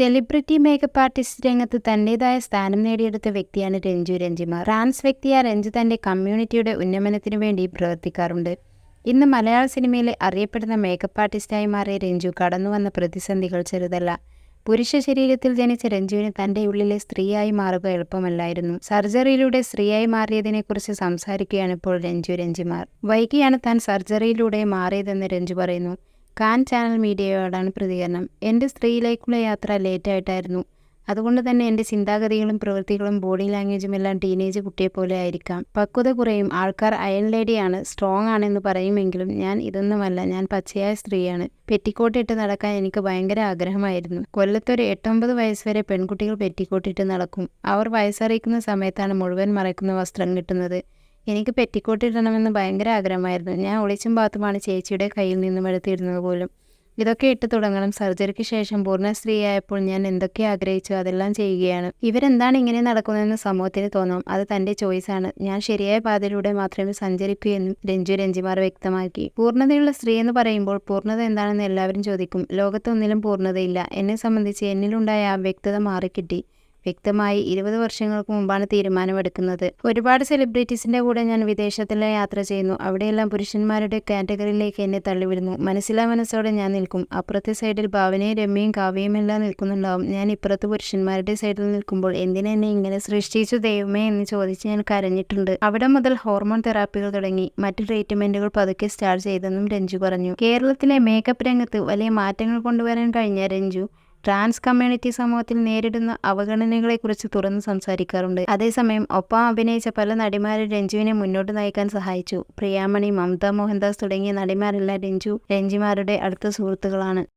Celebrity makeup artist രംഗത്ത് തന്റേതായ സ്ഥാനം നേടിയെടുത്ത വ്യക്തിയാണ് രഞ്ജു രഞ്ജിമാർ. ട്രാൻസ് വ്യക്തിയായ രഞ്ജു തന്റെ കമ്മ്യൂണിറ്റിയുടെ ഉന്നമനത്തിനു വേണ്ടി പ്രവർത്തിക്കാറുണ്ട്. ഇന്ന് മലയാള സിനിമയിലെ അറിയപ്പെടുന്ന മേക്കപ്പ് ആർട്ടിസ്റ്റായി മാറിയ രഞ്ജു കടന്നു വന്ന പ്രതിസന്ധികൾ ചെറുതല്ല. പുരുഷ ശരീരത്തിൽ ജനിച്ച രഞ്ജുവിന് തന്റെ ഉള്ളിലെ സ്ത്രീയായി മാറുക എളുപ്പമല്ലായിരുന്നു. സർജറിയിലൂടെ സ്ത്രീയായി മാറിയതിനെക്കുറിച്ച് സംസാരിക്കുകയാണ് ഇപ്പോൾ രഞ്ജു രഞ്ജിമാർ. വൈകിയാണ് താൻ സർജറിയിലൂടെ മാറിയതെന്ന് രഞ്ജു പറയുന്നു. കാൻ ചാനൽ മീഡിയയോടാണ് പ്രതികരണം. എന്റെ സ്ത്രീയിലേക്കുള്ള യാത്ര ലേറ്റായിട്ടായിരുന്നു. അതുകൊണ്ട് തന്നെ എന്റെ ചിന്താഗതികളും പ്രവൃത്തികളും ബോഡി ലാംഗ്വേജും എല്ലാം ടീനേജ് കുട്ടിയെ പോലെ ആയിരിക്കാം. പക്വത കുറയും. ആൾക്കാർ അയൺ ലേഡിയാണ്. സ്ട്രോങ് ആണെന്ന് പറയുമെങ്കിലും ഞാൻ ഇതൊന്നുമല്ല. ഞാൻ പച്ചയായ സ്ത്രീയാണ്. പെറ്റിക്കോട്ടിട്ട് നടക്കാൻ എനിക്ക് ഭയങ്കര ആഗ്രഹമായിരുന്നു. കൊല്ലത്തൊരു എട്ടൊമ്പത് വയസ്സ് വരെ പെൺകുട്ടികൾ പെറ്റിക്കോട്ടിട്ട് നടക്കും. അവർ വയസ്സറിയിക്കുന്ന സമയത്താണ് മുഴുവൻ മറയ്ക്കുന്ന വസ്ത്രം കിട്ടുന്നത്. എനിക്ക് പെറ്റിക്കോട്ട് ഇടണമെന്ന് ഭയങ്കര ആഗ്രഹമായിരുന്നു. ഞാൻ ഒളിച്ചും പാത്തുമാണ് ചേച്ചിയുടെ കയ്യിൽ നിന്നും എടുത്തിരുന്നത് പോലും. ഇതൊക്കെ ഇട്ട് തുടങ്ങണം. സർജറിക്ക് ശേഷം പൂർണ സ്ത്രീയായപ്പോൾ ഞാൻ എന്തൊക്കെ ആഗ്രഹിച്ചു അതെല്ലാം ചെയ്യുകയാണ്. ഇവരെന്താണ് ഇങ്ങനെ നടക്കുന്നതെന്ന് സമൂഹത്തിന് തോന്നും. അത് തന്റെ ചോയ്സാണ് ഞാൻ ശരിയായ പാതയിലൂടെ മാത്രമേ സഞ്ചരിക്കൂ എന്നും രഞ്ജു രഞ്ജിമാർ വ്യക്തമാക്കി. പൂർണതയുള്ള സ്ത്രീ എന്ന് പറയുമ്പോൾ പൂർണത എന്താണെന്ന് എല്ലാവരും ചോദിക്കും. ലോകത്തൊന്നിലും പൂർണതയില്ല. എന്നെ സംബന്ധിച്ച് എന്നിലുണ്ടായ ആ വ്യക്തത മാറിക്കിട്ടി. വ്യക്തമായി ഇരുപത് വർഷങ്ങൾക്ക് മുമ്പാണ് തീരുമാനമെടുക്കുന്നത്. ഒരുപാട് സെലിബ്രിറ്റീസിന്റെ കൂടെ ഞാൻ വിദേശത്തിലെ യാത്ര ചെയ്യുന്നു. അവിടെയെല്ലാം പുരുഷന്മാരുടെ കാറ്റഗറിയിലേക്ക് എന്നെ തള്ളിവിടുന്നു. മനസ്സിലാ മനസ്സോടെ ഞാൻ നിൽക്കും. അപ്പുറത്തെ സൈഡിൽ ഭാവനയും രമ്യയും കാവ്യയും എല്ലാം നിൽക്കുന്നുണ്ടാവും. ഞാൻ ഇപ്പുറത്ത് പുരുഷന്മാരുടെ സൈഡിൽ നിൽക്കുമ്പോൾ എന്തിനെ എന്നെ ഇങ്ങനെ സൃഷ്ടിച്ചു ദൈവമേ എന്ന് ചോദിച്ച് ഞാൻ കരഞ്ഞിട്ടുണ്ട്. അവിടെ മുതൽ ഹോർമോൺ തെറാപ്പികൾ തുടങ്ങി. മറ്റ് ട്രീറ്റ്മെന്റുകൾ പതുക്കെ സ്റ്റാർട്ട് ചെയ്തെന്നും രഞ്ജു പറഞ്ഞു. കേരളത്തിലെ മേക്കപ്പ് രംഗത്ത് വലിയ മാറ്റങ്ങൾ കൊണ്ടുവരാൻ കഴിഞ്ഞ രഞ്ജു ട്രാൻസ് കമ്മ്യൂണിറ്റി സമൂഹത്തിൽ നേരിടുന്ന അവഗണനകളെക്കുറിച്ച് തുറന്ന് സംസാരിക്കാറുണ്ട്. അതേസമയം ഒപ്പം അഭിനയിച്ച പല നടിമാരും രഞ്ജുവിനെ മുന്നോട്ട് നയിക്കാൻ സഹായിച്ചു. പ്രിയാമണി മമത മോഹൻദാസ് തുടങ്ങിയ നടിമാരെല്ലാം രഞ്ജു രഞ്ജിമാരുടെ അടുത്ത സുഹൃത്തുക്കളാണ്.